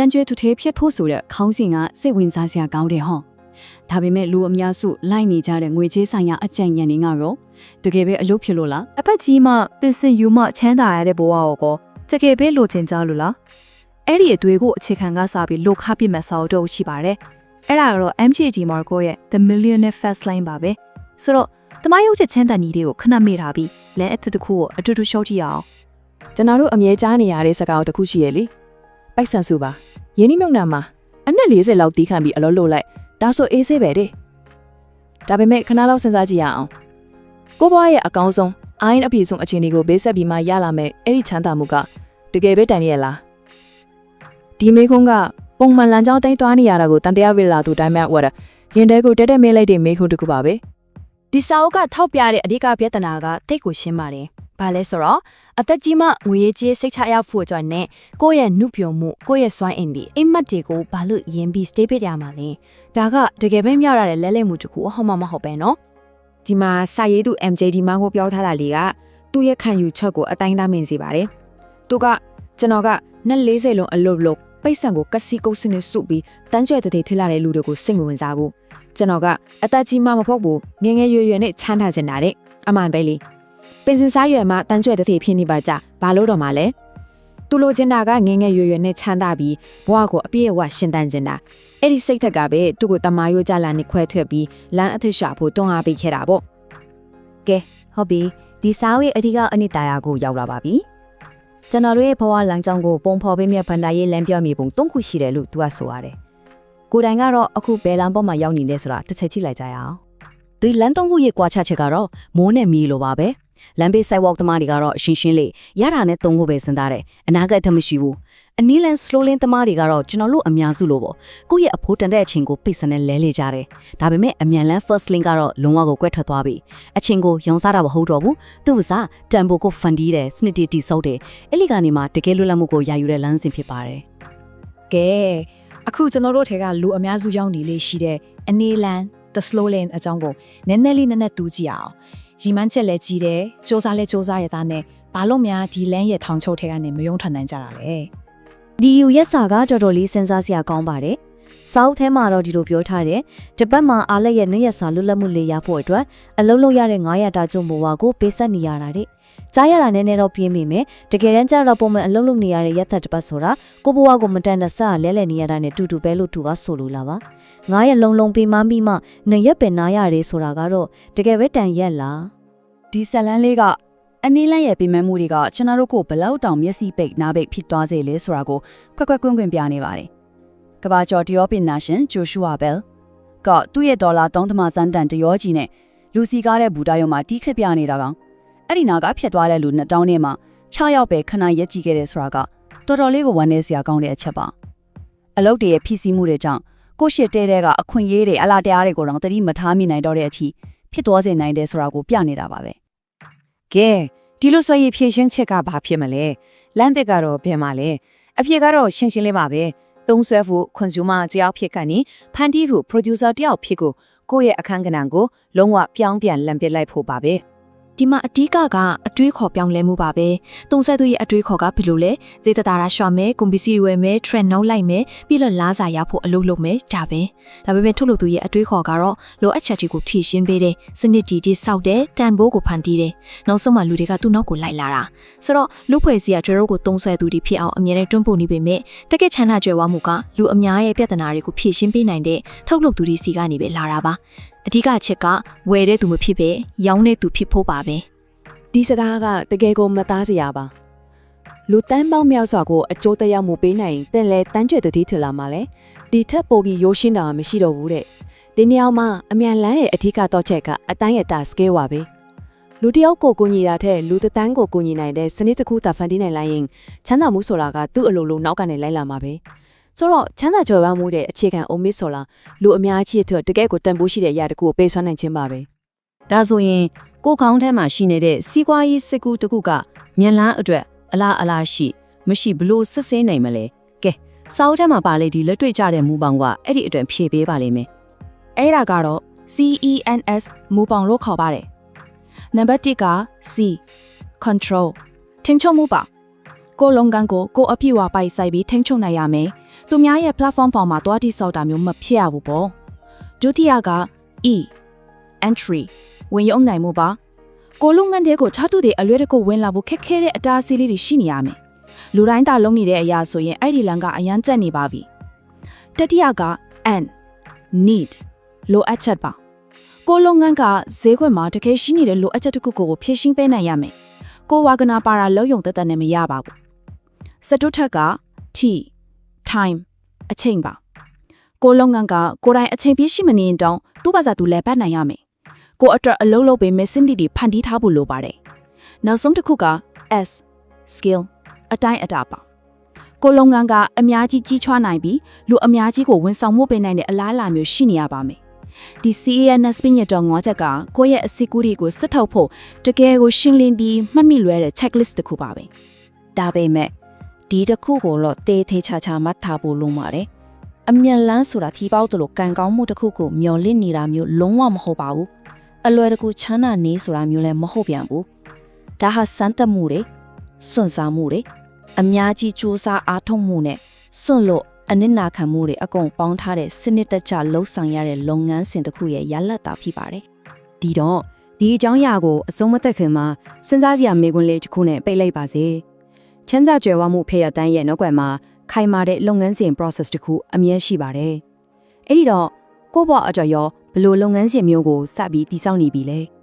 တန်ကျွဲသူသေးဖြစ်ဖို့ဆိုတဲ့ခေါင်းစဉ်ကစိတ်ဝင်စားစရာကောင်းတယ်ဟောဒါပေမဲ့လူအများစုလိုက်နေကြတဲ့ငွေကြေးဆိုင်ရာအကြံဉာဏ်တွေကတော့တကယ်ပဲအလုပ်ဖြစ်လို့လားအပတ်ကြီးမှပင်စင်ယူမှချမ်းသာရတဲ့ဘဝကိုကောတကယ်ပဲလိုချင်ကြလို့လားအဲ့ဒီအတွေ့ကိုအခြေခံကစားပြီးလိုခပြစ်မဲ့စာအုပ်တော့ရှိပါတယ်အဲ့ဒါကတော့ MJG Marco ရဲ့ The Millionaire Fast Lane ပါပဲဆိုတော့တမယုတ်ချက်ချမ်းသာညီတွေကိုခဏမေ့ထားပြီးလမ်းအသစ်တစ်ခုကိုအတူတူရှော့ကြည့်ရအောင်ကျွန်တော်တို့အမြဲကြားနေရတဲ့စကားတစ်ခုရှိရလေ ပိုက်ဆံစုပါယင်းနှမြုံနာမှာအနက်40လောက်တီးခံပြီးအလောလို့လိုက်ဒါဆိုအေးဆေးပဲတဲ့ဒါပေမဲ့ခဏလောက်စဉ်းစားကြည့်ရအောင်ကိုဘွားရဲ့အကောင်းဆုံးအိုင်းအပြည့်ဆုံးအခြေအနေကိုဘေးဆက်ပြီးမှရလာမယ်အဲ့ဒီချမ်းသာမှုကတကယ်ပဲတန်ရရဲ့လားဒီမေခွန်းကပုံမှန်လမ်းကြောင်းတိုင်းသွားနေရတာကိုတန်တရားဝေလာသူတိုင်းမဲ့ဝတ်ရင်တဲကိုတက်တက်မဲလိုက်တဲ့မေခွန်းတစ်ခုပါပဲဒီစာအုပ်ကထောက်ပြတဲ့အဓိကပြဿနာကတိတ်ကိုရှင်းပါတယ်။ ဘာလဲဆိုတော့အသက်ကြီးမှငွေကြေးစိတ်ချရဖို့အတွက်နဲ့ကိုယ့်ရဲ့နှုပြုံမှုကိုယ့်ရဲ့စွမ်းအင်ဒီအိမ်မက်တွေကိုဘာလို့ယင်းပြီး stay ပြရမှာလဲဒါကတကယ်ပဲမြောက်ရတဲ့လဲလဲမှုတစ်ခုအဟောင်းမမဟုတ်ပဲနော်ဒီမှာစာရေးသူ MJD မကိုပြောထားတာလေးကသူ့ရဲ့ခံယူချက်ကိုအတိုင်းသားမင်စေပါတယ်သူကကျွန်တော်ကနှစ်40လုံးအလုပ်လုပ်ပိတ်ဆံကိုကစီကုတ်စနစ်စုပြီးတန်းကျွဲတဲ့ထိလာတဲ့လူတွေကိုစိတ်ဝင်စားဖို့ကျွန်တော်ကအသက်ကြီးမှမဟုတ်ဘူးငငယ်ရွယ်ရွယ်နဲ့ချမ်းသာချင်တာတဲ့အမှန်ပဲလေ ပင်စင်စားရွယ်မှာတန်းကျွဲတည်ဖြစ်နေပါကြဘာလို့တော့မှလဲ။သူလိုချင်တာကငယ်ငယ်ရွယ်ရွယ်နဲ့ချမ်းသာပြီးဘဝကိုအပြည့်အဝရှင်သန်ချင်တာ။အဲ့ဒီစိတ်သက်ကပဲသူ့ကိုတမာရိုးကြလာနေခွဲထွက်ပြီးလမ်းအသစ်ရှာဖို့တွန်းအားပေးခဲ့တာပေါ့ကဲဟုတ်ပြီဒီစာအုပ်ရဲ့အဓိကအနှစ်သာရကိုရောက်လာပါပြီကျွန်တော်တို့ရဲ့ဘဝလမ်းကြောင်းကိုပုံဖော်ပေးမြတ်ဗန္ဒာရေးလမ်းပြောမိပုံ၃ခုရှိတယ်လို့သူကဆိုရတယ်ကိုယ်တိုင်ကတော့အခုဘယ်လမ်းပေါ်မှာရောက်နေလဲဆိုတာတစ်ချက်ကြည့်လိုက်ကြရအောင်ဒီလန်တုံးခုရဲ့ကွာခြားချက်ကတော့မိုးနဲ့မီလိုပါပဲ လမ်းဘေး sidewalk သမားတွေကတော့ရှင်းရှင်းလေးရတာနဲ့တုံးဖို့ပဲစဉ်းစားတယ်အနာဂတ်ထမရှိဘူးအနီးလန် slow lane သမားတွေကတော့ကျွန်တော်တို့အများစုလို့ပေါ့ကိုယ့်ရဲ့အဖိုးတန်တဲ့အချိန်ကိုပိတ်စနဲ့လဲလေကြတယ်ဒါပေမဲ့အမြန်လန် first lane ကတော့လုံးဝကိုကွက်ထွက်သွားပြီအချိန်ကိုရောင်စားတာမဟုတ်တော့ဘူးသူ့ဥစားတန်ဖိုကိုဖန်တီးတယ်စနစ်တီတီဆုပ်တယ်အဲ့ဒီကနေမှတကယ်လွတ်လပ်မှုကိုရယူတဲ့လမ်းစဉ်ဖြစ်ပါတယ်ကဲအခုကျွန်တော်တို့ထဲကလူအများစုရောက်နေလေးရှိတဲ့အနေလန် the slow lane အကြောင်းကိုနည်းနည်းလေးနည်းနည်းတူးကြည့်အောင် ရီမန်းချက်လည်းကြီးတယ်စ조사လဲစ조사ရတာနဲ့ဘာလို့များဒီလန်းရဲ့ထောင်ချုပ်ထဲကနေမယုံထန်နိုင်ကြတာလဲ ဒီယူရက်စာကတော်တော်လေးစဉ်းစားစရာကောင်းပါတယ် စောက်ထဲမှာတော့ဒီလိုပြောထားတယ်တပတ်မှာအားလက်ရဲ့နေ့ရက်စာလွတ်လပ်မှုလေးရဖို့အတွက်အလုံးလုံးရတဲ့900တာကျုံဘဝကိုပေးဆက်နေရတာတဲ့ကြားရတာနည်းနည်းတော့ပြင်းမိမယ်တကယ်တမ်းကျတော့ပုံမှန်အလုံးလုံးနေရတဲ့ရက်သက်တစ်ပတ်ဆိုတာကိုဘဝကိုမတန်တဆလဲလဲနေရတာနဲ့တူတူပဲလို့သူကဆိုလိုလာပါ900လုံးလုံးပေးမှပြီးမှနှစ်ရက်ပင်နားရတယ်ဆိုတာကတော့တကယ်ပဲတန်ရက်လားဒီဇလန်လေးကအနည်းလန်းရဲ့ပြင်မဲ့မှုတွေကကျွန်တော်တို့ကိုဘလောက်တောင်မျက်စိပိတ်နားပိတ်ဖြစ်သွားစေလဲဆိုတာကိုခွက်ခွက်ကွင်းကွင်းပြနေပါတယ်။ ကဘာကျော်တရောပင်နာရှင်ဂျိုရှူအာဘဲလ်ကသူ့ရဲ့ဒေါ်လာ3သမားစန်းတန်တရောကြီးနဲ့လူစီကားတဲ့ဘူတာရုံမှာတီးခစ်ပြနေတာကောင်အဲ့ဒီနာကဖြတ်သွားတဲ့လူနှစ်တောင်းနဲ့မှ6ယောက်ပဲခဏရက်ကြည့်ခဲ့တယ်ဆိုတာကတော်တော်လေးကိုဝမ်းနည်းစရာကောင်းတဲ့အချက်ပါအလုတ်တရဲ့ဖြစ်စီမှုတွေကြောင့်ကိုရှစ်တဲတဲကအခွင့်အရေးတွေအလားတရားတွေကိုတော့တတိမထားမိနိုင်တော့တဲ့အထိဖြစ်သွားစေနိုင်တယ်ဆိုတာကိုပြနေတာပါပဲကဲဒီလိုဆိုရင်ဖြည့်ရှင်းချက်ကဘာဖြစ်မလဲလမ်းသစ်ကတော့ဘယ်မှာလဲအဖြစ်ကတော့ရှင်းရှင်းလေးပါပဲ သုံးဆွဲဖို့ consumer တယောက်ဖြစ်ကနေဖန်တီးဖို့ producer တယောက်ဖြစ်ကိုကိုယ့်ရဲ့အခန်းကဏ္ဍကိုလုံးဝပြောင်းပြန်လမ်းပစ်လိုက်ဖို့ပါပဲ ဒီမှာအဓိကကအတွေးခေါ်ပြောင်းလဲမှုပါပဲ။တုံဆက်သူရဲ့အတွေးခေါ်ကဘယ်လိုလဲ။ဈေးတတာရာရှော့မယ်၊ကွန်ပစ္စည်းတွေဝယ်မယ်၊ trend နှုတ်လိုက်မယ်၊ပြီးတော့လားစာရဖို့အလုပ်လုပ်မယ်ဒါပဲ။ဒါပေမဲ့ထုတ်လုပ်သူရဲ့အတွေးခေါ်ကတော့လိုအပ်ချက်တွေကိုဖြည့်ရှင်းပေးတယ်။စနစ်တည်တည်ဆောက်တယ်၊တန်ဖိုးကိုဖန်တီးတယ်။နောက်ဆုံးမှလူတွေကသူ့နောက်ကိုလိုက်လာတာ။ဆိုတော့လူဖွဲ့စည်းကကျွဲတို့ကိုတုံဆွဲသူတွေဖြစ်အောင်အမြဲတမ်းတွန်းပို့နေပေမဲ့တကယ့်ချမ်းသာကြွယ်ဝမှုကလူအများရဲ့ပြဿနာတွေကိုဖြည့်ရှင်းပေးနိုင်တဲ့ထုတ်လုပ်သူတွေစီကနေပဲလာတာပါ။အဓိကအချက်ကဝယ်တဲ့သူမဖြစ်ပဲရောင်းတဲ့သူဖြစ်ဖို့ပါပဲ။ ဒီစကားကတကယ်ကိုမသားစရာပါလူတန်းပေါင်းမြောက်စွာကိုအကျိုးသက်ရောက်မှုပေးနိုင်ရင်တင့်လဲတန်းကျွဲ့တတိထလာမှာလဲဒီထက်ပိုပြီးရိုးရှင်းတာမရှိတော့ဘူးတဲ့ဒီနေရာမှာအမြန်လန်းရဲ့အထူးကတော့ချက်ကအတိုင်းရတာ scale ပါပဲလူတယောက်ကိုကိုညီတာထက်လူတစ်တန်းကိုကိုညီနိုင်တဲ့စနစ်တစ်ခုသာဖန်တီးနိုင်လိုက်ရင်ချမ်းသာမှုဆိုတာကသူ့အလိုလိုနောက်ကနေလိုက်လာမှာပဲဆိုတော့ချမ်းသာကြွယ်ဝမှုတဲ့အခြေခံအုံမစ်ဆိုတာလူအများကြီးအတွက်တကယ့်ကိုတန်ဖိုးရှိတဲ့အရာတစ်ခုကိုပေးစွမ်းနိုင်ခြင်းပါပဲဒါဆိုရင် ကိုယ်ခေါင်းထဲမှာရှိနေတဲ့စီးပွားရေးစစ်ကူတစ်ခုကမြန်လန်းအတွက်အလားအလားရှိ မရှိဘလို့စစ်ဆေးနိုင်မလဲကဲစာအုပ်ထဲမှာပါလေဒီလက်တွေ့ကြတဲ့မူပေါင်းကအဲ့ဒီအတွက်ဖြည့်ပေးပါလိမ့်မယ်အဲ့ဒါကတော့ CENS မူပေါင်းလို့ခေါ်ပါတယ်။နံပါတ်1က C control ထင်ချုံမှုပါကိုလုံကန်ကိုကိုအပြည့်ဝပိုက်ဆိုင်ပြီးထိန်းချုပ်နိုင်ရမယ်သူများရဲ့ platform ပေါ်မှာတွားတိဆောက်တာမျိုးမဖြစ်ရဘူးပေါ့ဒုတိယက E entry ဝင်ရုံနိုင်မှုပါကိုလုံကန်တဲ့ကိုခြားသူတွေအလွဲတကူဝင်လာဖို့ခက်ခဲတဲ့အတားအဆီးလေးတွေရှိနေရမယ်လူတိုင်းသာလုံးနေတဲ့အရာဆိုရင်အဲ့ဒီလမ်းကအရန်ကျက်နေပါပြီတတိယက N need လိုအပ်ချက်ပါကိုလုံငန်းကဈေးခွက်မှာတကယ်ရှိနေတဲ့လိုအပ်ချက်တစ်ခုကိုဖြည့်ရှင်းပေးနိုင်ရမယ်ကိုဝါကနာပါရာလောက်ယုံတက်တက်နဲ့မရပါဘူးစတုထက်က T time အချိန်ပါကိုလုံငန်းကကိုယ်တိုင်အချိန်ပြည့်ရှိမနေရင်တောင်သူ့ဘာသာသူလည်းပတ်နိုင်ရမယ် ကိုအတွက်အလုံးလုံးပေးမစင်တီတွေဖန်တီးထားဖို့လိုပါတယ်နောက်ဆုံးတစ်ခုက S skill အတိုင်းအတာပါကိုလုံငန်းကအများကြီးကြီးထွားနိုင်ပြီးလူအများကြီးကိုဝန်ဆောင်မှုပေးနိုင်တဲ့အလားအလာမျိုးရှိနေရပါမယ်ဒီ CANS ပညတ်တော်ငေါချက်ကကိုယ့်ရဲ့အစီအကူတွေကိုစစ်ထုတ်ဖို့တကယ်ကိုရှင်းလင်းပြီးမှတ်မိလွဲတဲ့ checklist တစ်ခုပါပဲဒါပေမဲ့ဒီတစ်ခုကိုတော့တေးသေးချာချာမှတ်ထားဖို့လုံးပါတယ်အမြန်လန်းဆိုတာထီပေါက်တို့လိုကံကောင်းမှုတစ်ခုကိုမျော်လင့်နေတာမျိုးလုံးဝမဟုတ်ပါဘူး အလွယ်တကူချမ်းသာနေဆိုတာမျိုးလည်းမဟုတ်ပြန်ဘူးဒါဟာစမ်းသပ်မှုတွေစွန့်စားမှုတွေအများကြီးစူးစမ်းအားထုတ်မှုနဲ့စွန့်လို့အနစ်နာခံမှုတွေအကုန်ပေါင်းထားတဲ့စနစ်တကျလှုပ်ဆောင်ရတဲ့လုပ်ငန်းစဉ်တစ်ခုရဲ့ရလဒ်တာဖြစ်ပါတယ်ဒီတော့ဒီအကြောင်းအရာကိုအဆုံးမသက်ခင်မှာစဉ်းစားစရာမေးခွန်းလေးတစ်ခုနဲ့ပိတ်လိုက်ပါစေချမ်းသာကြွယ်ဝမှုဖေရတန်းရဲ့နောက်ွယ်မှာခိုင်မာတဲ့လုပ်ငန်းစဉ် process တစ်ခုအမြဲရှိပါတယ်အဲ့ဒီတော့ကိုယ့်ဘဝအကြော်ရော ဘယ်လိုလုပ်ငန်းစဉ်မျိုးကိုစပြီးတည်ဆောက်နေပြီလဲ